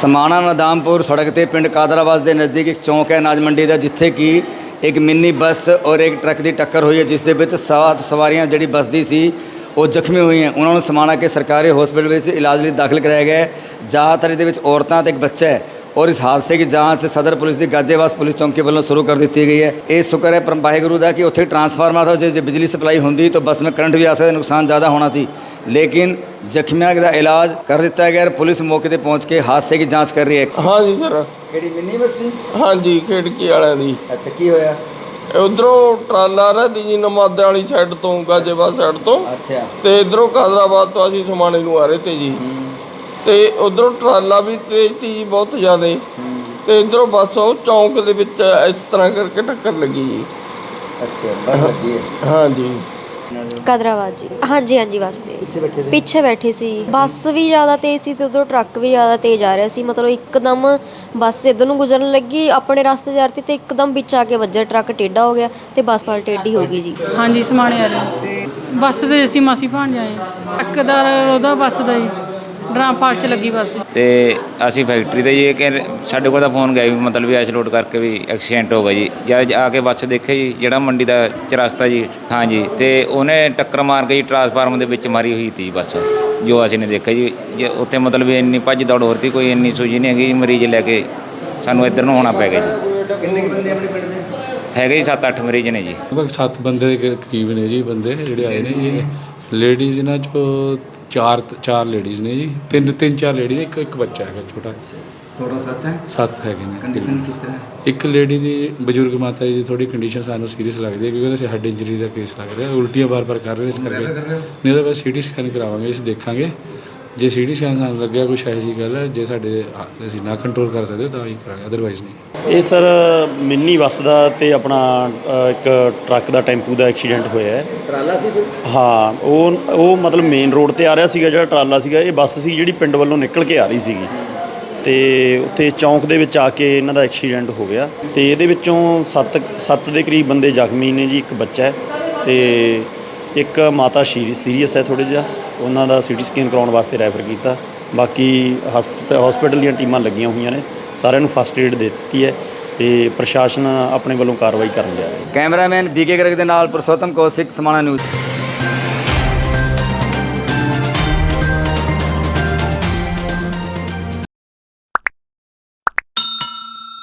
ਸਮਾਣਾ ਨਦਾਮਪੁਰ ਸੜਕ ਤੇ ਪਿੰਡ ਕਾਦਰਾਬਾਦ ਦੇ ਨਜ਼ਦੀਕ ਇੱਕ ਚੌਂਕ ਹੈ। ਅਨਾਜ ਮੰਡੀ ਦਾ, ਜਿੱਥੇ ਕਿ ਇੱਕ ਮਿੰਨੀ ਬੱਸ ਔਰ ਇੱਕ ਟਰੱਕ ਦੀ ਟੱਕਰ ਹੋਈ ਹੈ, ਜਿਸ ਦੇ ਵਿੱਚ ਸਵਾਤ ਸਵਾਰੀਆਂ ਜਿਹੜੀ ਬੱਸ ਦੀ ਸੀ, ਉਹ ਜ਼ਖਮੀ ਹੋਈਆਂ। ਉਹਨਾਂ ਨੂੰ ਸਮਾਣਾ ਕੇ ਸਰਕਾਰੀ ਹਸਪੀਟਲ ਵਿੱਚ ਇਲਾਜ ਲਈ ਦਾਖਲ ਕਰਾਇਆ ਗਿਆ ਹੈ। ਜ਼ਿਆਦਾਤਰ ਇਹਦੇ ਵਿੱਚ ਔਰਤਾਂ ਤੇ ਇੱਕ ਬੱਚਾ ਹੈ ਔਰ ਇਸ ਹਾਦਸੇ ਦੀ ਜਾਂਚ ਸਦਰ ਪੁਲਿਸ ਦੀ ਗਾਜੇਵਾਸ ਪੁਲਿਸ ਚੌਂਕੀ ਵੱਲੋਂ ਸ਼ੁਰੂ ਕਰ ਦਿੱਤੀ ਗਈ ਹੈ। ਇਹ ਸ਼ੁਕਰ ਹੈ ਪਰਮ ਵਾਹਿਗੁਰੂ ਦਾ ਕਿ ਉੱਥੇ ਟਰਾਂਸਫਾਰਮਰ था ਜੇ ਜੇ ਬਿਜਲੀ ਸਪਲਾਈ ਹੁੰਦੀ ਤਾਂ ਬੱਸ में ਕਰੰਟ ਵੀ ਆ ਸਕਦਾ, ਨੁਕਸਾਨ ਜ਼ਿਆਦਾ ਹੋਣਾ ਸੀ। ਲੇਕਿਨ ਜ਼ਖਮੀਆਂ ਦਾ ਇਲਾਜ ਕਰ ਦਿੱਤਾ ਗਿਆ ਹੈ ਪੁਲਿਸ ਮੌਕੇ ਤੇ ਪਹੁੰਚ ਕੇ ਹਾਦਸੇ ਦੀ ਜਾਂਚ ਕਰ ਰਹੀ ਹੈ। ਹਾਂਜੀ ਸਰ। ਕਿਹੜੀ ਮਿੰਨੀ ਬੱਸ ਸੀ? ਹਾਂਜੀ ਖੇੜਕੀ ਵਾਲਿਆਂ ਦੀ। ਅੱਛਾ ਕੀ ਹੋਇਆ? ਉਧਰੋਂ ਟਰਾਲਾ ਰਹਦੀ ਜੀ ਨਮਾਦੇ ਵਾਲੀ ਸਾਈਡ ਤੋਂ ਗਾਜੇਬਾਦ ਸਾਈਡ ਤੋਂ। ਅੱਛਾ। ਤੇ ਇਧਰੋਂ ਕਾਦਰਾਬਾਦ ਤੋਂ ਅਸੀਂ ਸਮਾਣੇ ਨੂੰ ਆ ਰਹੇ ਤੇ ਜੀ। ਤੇ ਉਧਰੋਂ ਟਰਾਲਾ ਵੀ ਤੇਜ਼ ਤੀ ਬਹੁਤ ਜ਼ਿਆਦਾ। ਤੇ ਇਧਰੋਂ ਬੱਸ ਉਹ ਚੌਂਕ ਦੇ ਵਿੱਚ ਇਸ ਤਰ੍ਹਾਂ ਕਰਕੇ ਟੱਕਰ ਲੱਗੀ ਜੀ। ਅੱਛਾ ਬੱਸ ਲੱਗੀ ਹੈ। ਹਾਂਜੀ। ਕਦਰਾਬਾਦ ਜੀ। ਹਾਂਜੀ ਹਾਂਜੀ ਬੱਸ ਦੇ ਪਿੱਛੇ ਬੈਠੇ ਸੀ। ਪਿੱਛੇ ਬੈਠੇ ਸੀ। ਬੱਸ ਵੀ ਜ਼ਿਆਦਾ ਤੇਜ਼ ਸੀ ਤੇ ਉਧਰੋਂ ਟਰੱਕ ਵੀ ਜ਼ਿਆਦਾ ਤੇਜ਼ ਆ ਰਿਹਾ ਸੀ। ਮਤਲਬ ਇੱਕਦਮ ਬੱਸ ਇੱਧਰ ਨੂੰ ਗੁਜ਼ਰਨ ਲੱਗੀ ਆਪਣੇ ਰਸਤੇ ਜਾ ਰਹੀ ਤੇ ਇੱਕਦਮ ਵਿੱਚ ਆ ਕੇ ਵੱਜਾ ਟਰੱਕ ਟੇਢਾ ਹੋ ਗਿਆ ਤੇ ਬੱਸ ਨਾਲ ਟੇਢੀ ਹੋ ਗਈ ਜੀ। ਹਾਂਜੀ ਸਮਾਣੇ ਵਾਲੇ। ਬੱਸ ਦੇ ਅਸੀਂ ਮਾਸੀ ਭਾਣ ਜਾਏ ਅੱਕਦਾਰ ਉਹਦਾ ਬੱਸ ਦਾ ਜੀ। ਡਰਾਮ ਪਾਰਕ ਚ ਲੱਗੀ ਬੱਸ। ਤੇ ਅਸੀਂ ਫੈਕਟਰੀ ਤੇ ਜੀ ਇਹ ਕਿ ਸਾਡੇ ਕੋਲ ਤਾਂ ਫੋਨ ਗਿਆ ਵੀ ਮਤਲਬ ਵੀ ਐਸ ਲੋਡ ਕਰਕੇ ਵੀ ਐਕਸੀਡੈਂਟ ਹੋ ਗਿਆ ਜੀ। ਜਦ ਆ ਕੇ ਬੱਸ ਦੇਖਿਆ ਜੀ ਜਿਹੜਾ ਮੰਡੀ ਦਾ ਚਰਸਤਾ ਜੀ ਹਾਂਜੀ ਤੇ ਉਹਨੇ ਟੱਕਰ ਮਾਰ ਕੇ ਜੀ ਟਰਾਂਸਫਾਰਮਰ ਦੇ ਵਿੱਚ ਮਾਰੀ ਹੋਈ ਤੀ ਬੱਸ। ਜੋ ਅਸੀਂ ਨੇ ਦੇਖਿਆ ਜੀ ਜੇ ਉੱਥੇ ਮਤਲਬ ਵੀ ਇੰਨੀ ਭੱਜ ਦੌੜ ਹੋ ਰਹੀ ਸੀ ਕੋਈ ਇੰਨੀ ਸੂਝੀ ਨਹੀਂ ਹੈਗੀ ਜੀ, ਮਰੀਜ਼ ਲੈ ਕੇ ਸਾਨੂੰ ਇੱਧਰ ਨੂੰ ਹੋਣਾ ਪੈ ਗਿਆ ਜੀ। ਕਿੰਨੇ ਬੰਦੇ ਆਪਣੇ ਪਿੰਡ ਦੇ? ਹੈਗੇ ਜੀ 7-8 ਮਰੀਜ਼ ਨੇ ਜੀ। ਲਗਭਗ 7 ਬੰਦੇ ਦੇ ਕਰੀ- ਕਰੀਬ ਨੇ ਜੀ ਬੰਦੇ ਜਿਹੜੇ ਆਏ ਨੇ ਜੀ। ਲੇਡੀਜ਼ ਇਹਨਾਂ ਚੋਂ ਚਾਰ ਚਾਰ ਲੇਡੀਜ਼ ਨੇ ਜੀ। ਤਿੰਨ ਤਿੰਨ ਚਾਰ ਲੇਡੀਜ਼ ਇੱਕ ਇੱਕ ਬੱਚਾ ਹੈਗਾ ਛੋਟਾ। ਟੋਟਲ 7 ਹੈ? ਸੱਤ ਹੈਗੇ ਨੇ। ਕੰਡੀਸ਼ਨ ਕਿਸ ਤਰ੍ਹਾਂ ਇੱਕ ਲੇਡੀ ਦੀ ਬਜ਼ੁਰਗ ਮਾਤਾ ਜੀ ਦੀ ਥੋੜੀ ਕੰਡੀਸ਼ਨ ਸਾਨੂੰ ਸੀਰੀਅਸ ਲੱਗਦੀ ਹੈ ਕਿਉਂਕਿ ਉਹਨਾਂ ਸੇ ਹੈਡ ਇੰਜਰੀ ਦਾ ਕੇਸ ਲੱਗ ਰਿਹਾ। ਉਲਟੀਆਂ ਬਾਰ-ਬਾਰ ਕਰ ਰਹੇ ਨੇ ਇਸ ਕਰਕੇ। ਨਹੀਂ ਤਾਂ ਬਸ ਸੀਟੀ ਸਕੈਨ ਕਰਾਵਾਂਗੇ ਇਸ ਦੇਖਾਂਗੇ। ਜੇ ਸੀਟੀ ਸਕੈਨ ਸਾਨੂੰ ਲੱਗਿਆ ਕੁਛ ਇਹੋ ਜਿਹੀ ਗੱਲ ਹੈ ਜੇ ਸਾਡੇ ਅਸੀਂ ਨਾ ਕੰਟਰੋਲ ਕਰ ਸਕਦੇ ਤਾਂ ਹੀ ਕਰਾਂਗੇ ਅਦਰਵਾਈਜ਼ ਨਹੀਂ। ਇਹ ਸਰ ਮਿੰਨੀ ਬੱਸ ਦਾ ਤੇ ਆਪਣਾ ਇੱਕ ਟਰੱਕ ਦਾ ਟੈਂਪੂ ਦਾ ਐਕਸੀਡੈਂਟ ਹੋਇਆ ਹੈ। ਟਰਾਲਾ ਸੀ ਕੋਈ? ਹਾਂ ਉਹ ਉਹ ਮਤਲਬ ਮੇਨ ਰੋਡ ਤੇ ਆ ਰਿਹਾ ਸੀਗਾ ਜਿਹੜਾ ਟਰਾਲਾ ਸੀਗਾ ਇਹ ਬੱਸ ਸੀ ਜਿਹੜੀ ਪਿੰਡ ਵੱਲੋਂ ਨਿਕਲ ਕੇ ਆ ਰਹੀ ਸੀਗੀ। ਤੇ ਉੱਥੇ ਚੌਂਕ ਦੇ ਵਿੱਚ ਆ ਕੇ ਇਹਨਾਂ ਦਾ ਐਕਸੀਡੈਂਟ ਹੋ ਗਿਆ। ਤੇ ਇਹਦੇ ਵਿੱਚੋਂ 7 7 ਦੇ ਕਰੀਬ ਬੰਦੇ ਜ਼ਖਮੀ ਨੇ ਜੀ ਇੱਕ ਬੱਚਾ ਹੈ। ਤੇ ਇੱਕ ਮਾਤਾ ਸੀਰੀਅਸ ਹੈ ਥੋੜ੍ਹਾ ਜਿਹਾ। ਉਹਨਾਂ ਦਾ ਸੀਟੀ ਸਕੈਨ ਕਰਾਉਣ ਵਾਸਤੇ ਰੈਫਰ ਕੀਤਾ। ਬਾਕੀ ਹਸਪੀਟਲ ਦੀਆਂ ਟੀਮਾਂ ਲੱਗੀਆਂ ਹੋਈਆਂ ਨੇ। ਸਾਰਿਆਂ ਨੂੰ ਫਸਟ ਏਡ ਦਿੱਤੀ ਹੈ ਤੇ ਪ੍ਰਸ਼ਾਸਨ ਆਪਣੇ ਵੱਲੋਂ ਕਾਰਵਾਈ ਕਰਨ ਲਿਆ ਹੈ। ਕੈਮਰਾਮੈਨ ਬੀਕੇ ਗਰਗ ਦੇ ਨਾਲ ਪੁਰਸ਼ੋਤਮ ਕੌਸ਼ਿਕ ਸਮਾਣਾ ਨਿਊਜ਼।